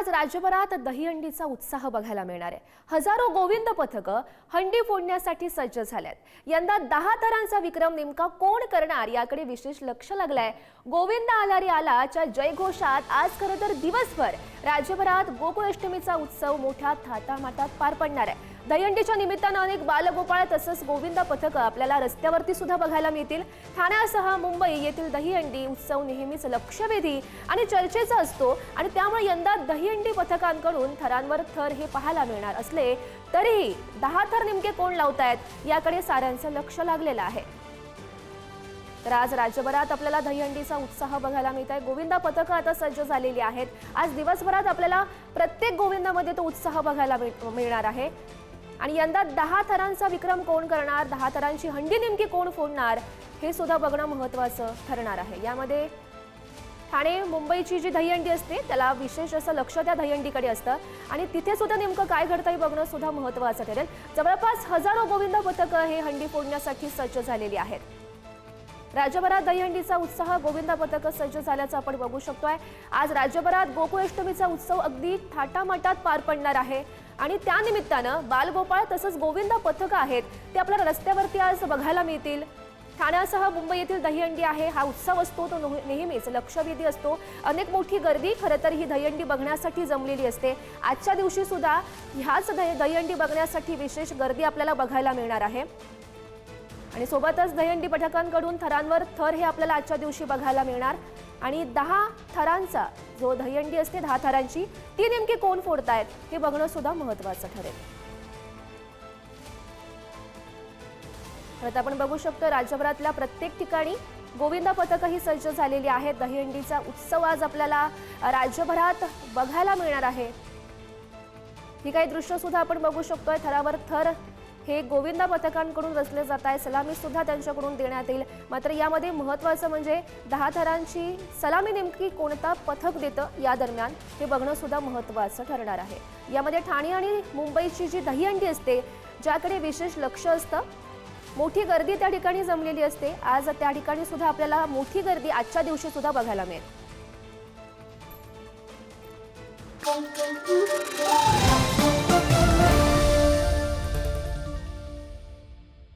आज राज्यभरात दहीहंडीचा उत्साह बघायला मिळणार आहे. हजारो गोविंद पथकं हंडी फोडण्यासाठी सज्ज झाल्यात. यंदा दहा थरांचा विक्रम नेमका कोण करणार याकडे विशेष लक्ष लागलंय. गोविंद आलारी आलाच्या जयघोषात आज खरं तर दिवसभर राज्यभरात गोकुळाष्टमीचा उत्सव मोठ्या थाटामाटात पार पडणार आहे. दहीहंडीच्या निमित्तानं अनेक बालगोपाळ तसंच गोविंदा पथकं आपल्याला रस्त्यावरती सुद्धा बघायला मिळतील. ठाण्यासह मुंबई येथील दहीहंडी उत्सव नेहमीच लक्षवेधी आणि चर्चेचा असतो आणि त्यामुळे यंदा दहीहंडी पथकांकडून थरांवर थर हे पाहायला मिळणार असले तरीही दहा थर नेमके कोण लावतायत याकडे साऱ्यांचं लक्ष लागलेलं आहे. तर आज राज्यभरात आपल्याला दहीहंडीचा उत्साह बघायला मिळत आहे गोविंदा पथकं आता सज्ज झालेली आहेत. आज दिवसभरात आपल्याला प्रत्येक गोविंदामध्ये तो उत्साह बघायला मिळ- मिळणार आहे. आणि यंदा दहा थरांचा विक्रम कोण करणार? दहा थरांची हंडी नेमकी कोण फोडणार? हे सुद्धा बघणं महत्त्वाचं ठरणार आहे. यामध्ये ठाणे मुंबईची जी दहीहंडी असते त्याला विशेष असं लक्ष त्या दहीहंडीकडे असतं. आणि तिथे सुद्धा नेमकं काय घडतंय बघणं सुद्धा महत्त्वाचं ठरेल. जवळपास हजारो गोविंद पथकं हे हंडी फोडण्यासाठी सज्ज झालेली आहेत. राज्यभरात दहीहंडीचा उत्साह गोविंदा पथक सज्ज झाल्याचं आपण बघू शकतोय. आज राज्यभरात गोकुळाष्टमीचा उत्सव अगदी थाटामाटात पार पडणार आहे. आणि त्यानिमित्तानं बालगोपाळ तसंच गोविंदा पथकं आहेत ते आपल्याला रस्त्यावरती आज बघायला मिळतील. ठाण्यासह मुंबई येथील दहीहंडी आहे हा उत्सव असतो तो नेहमीच लक्षवेधी असतो. अनेक मोठी गर्दी खरं तर ही दहीहंडी बघण्यासाठी जमलेली असते. आजच्या दिवशी सुद्धा ह्याच दहीहंडी बघण्यासाठी विशेष गर्दी आपल्याला बघायला मिळणार आहे. आणि सोबतच दहीहंडी पथकांकडून थरांवर थर हे आपल्याला आजच्या दिवशी बघायला मिळणार. आणि दहा थरांचा जो दहीहंडी असते दहा थरांची ती नेमकी कोण फोडतायत हे बघणं सुद्धा महत्वाचं ठरेल. खरं तर आपण बघू शकतो राज्यभरातल्या प्रत्येक ठिकाणी गोविंदा पथकही सज्ज झालेली आहेत. दहीहंडीचा उत्सव आज आपल्याला राज्यभरात बघायला मिळणार आहे. ही काही दृश्य सुद्धा आपण बघू शकतोय. थरावर थर हे गोविंदा पथकांकडून रचले जात आहे सलामी सुद्धा त्यांच्याकडून देण्यात येईल. मात्र यामध्ये महत्त्वाचं म्हणजे दहा थरांची सलामी नेमकी कोणता पथक देतं या दरम्यान हे बघणं सुद्धा महत्त्वाचं ठरणार आहे. यामध्ये ठाणे आणि मुंबईची जी दहीहंडी असते ज्याकडे विशेष लक्ष असतं मोठी गर्दी त्या ठिकाणी जमलेली असते. आज त्या ठिकाणी सुद्धा आपल्याला मोठी गर्दी आजच्या दिवशी सुद्धा बघायला मिळेल.